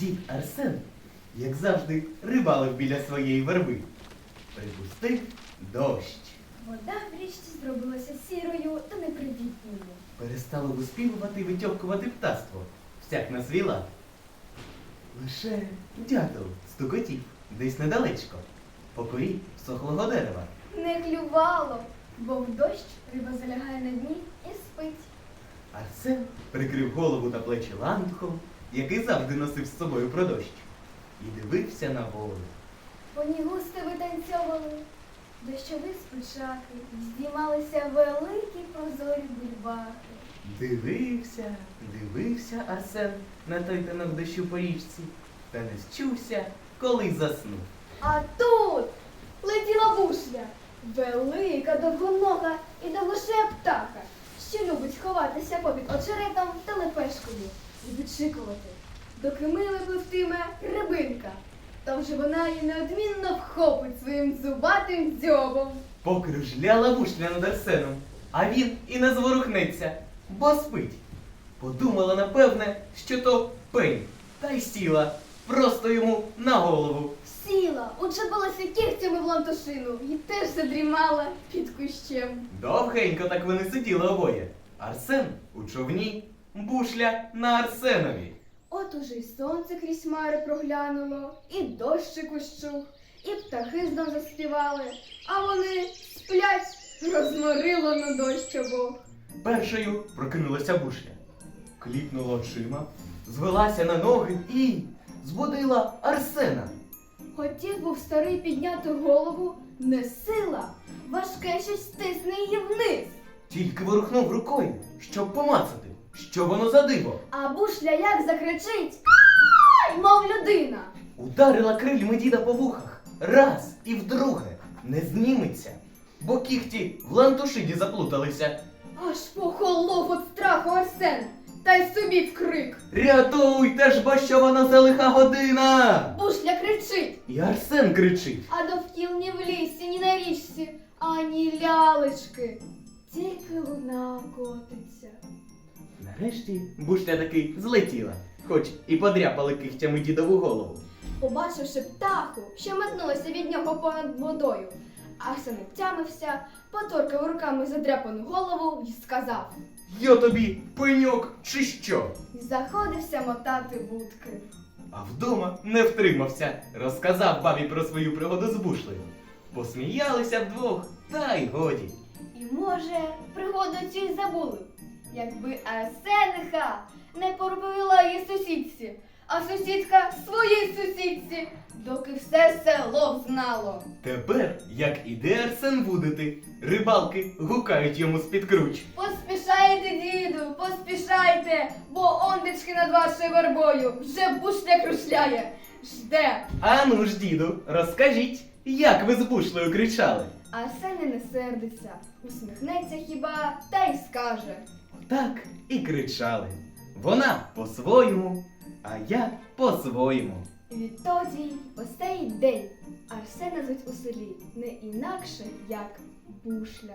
Дід Арсен, як завжди, рибалив біля своєї верби. Припустив дощ. Вода в річці зробилася сірою та непривітною. Перестало виспівувати і витьовкувати птаство. Всяк на свій лад. Лише дятел стукотів десь недалечко, по корі сохлого дерева. Не клювало, бо в дощ риба залягає на дні і спить. Арсен прикрив голову та плечі лантухом, який завжди носив з собою про дощ, і дивився на. По ній густо витанцьовували дощові спичаки, здіймалися великі прозорі бульбахи. Дивився, дивився Арсен на той танок дощу по річці, та не счувся, коли заснув. А тут летіла бушля, велика, довгонога і довгошея птаха, що любить ховатися попід очеретом та лепешкою і вичікувати, доки миле пливтиме рибинка. То вже вона її неодмінно вхопить своїм зубатим дзьобом. Покружляла вушля над Арсеном, а він і не зворухнеться, бо спить. Подумала, напевне, що то пень, та й сіла просто йому на голову. Учепилася кігтями в лантушину і теж задрімала під кущем. Довгенько так вони сиділи обоє. Арсен у човні, бушля на Арсенові. От уже й сонце крізь хмари проглянуло, і дощик ущух, і птахи знов заспівали, а вони сплять, розморило на дощ обох. Першою прокинулася бушля, кліпнула очима, звелася на ноги і збудила Арсена. Хотів був старий підняти голову, не сила, важке щось стисне її вниз. Тільки ворухнув рукою, щоб помацати, що воно за диво. А бушля як закричить, «Ай!» мов людина. Ударила крильми діда по вухах раз і вдруге не зніметься, бо кіхті в лантушиді заплуталися. Аж похолов від страху Арсен, та й собі вкрик. Рятуйте ж, бо що воно за лиха година! Бушля кричить, І Арсен кричить. а довкіл ні в лісі, ні на річці, ані лялечки. Тільки луна котиться. Нарешті бушля таки злетіла, хоч і подряпали кихтями дідову голову. Побачивши птаху, що метнулася від нього понад водою, Арсен обтямився, поторкав руками задряпану голову і сказав, Я тобі пеньок чи що? і заходився мотати вудки. А вдома не втримався, розказав бабі про свою пригоду з бушлею. Посміялися вдвох, та й годі. І може, пригоду цю й забули, якби Арсениха не порповіла її сусідці, а сусідка своїй сусідці, доки все село знало. Тепер, як іде Арсен вудити, рибалки гукають йому з-під круч. Поспішайте, діду, поспішайте, бо ондечки над вашою вербою вже бушля крушляє. Жде. Ану ж, діду, розкажіть, як ви з бушлею кричали? А Арсен не сердиться, усміхнеться хіба та й скаже. Так і кричали. Вона по-своєму, а я по-своєму. Відтоді по сей день Арсена звуть у селі не інакше, як бушля.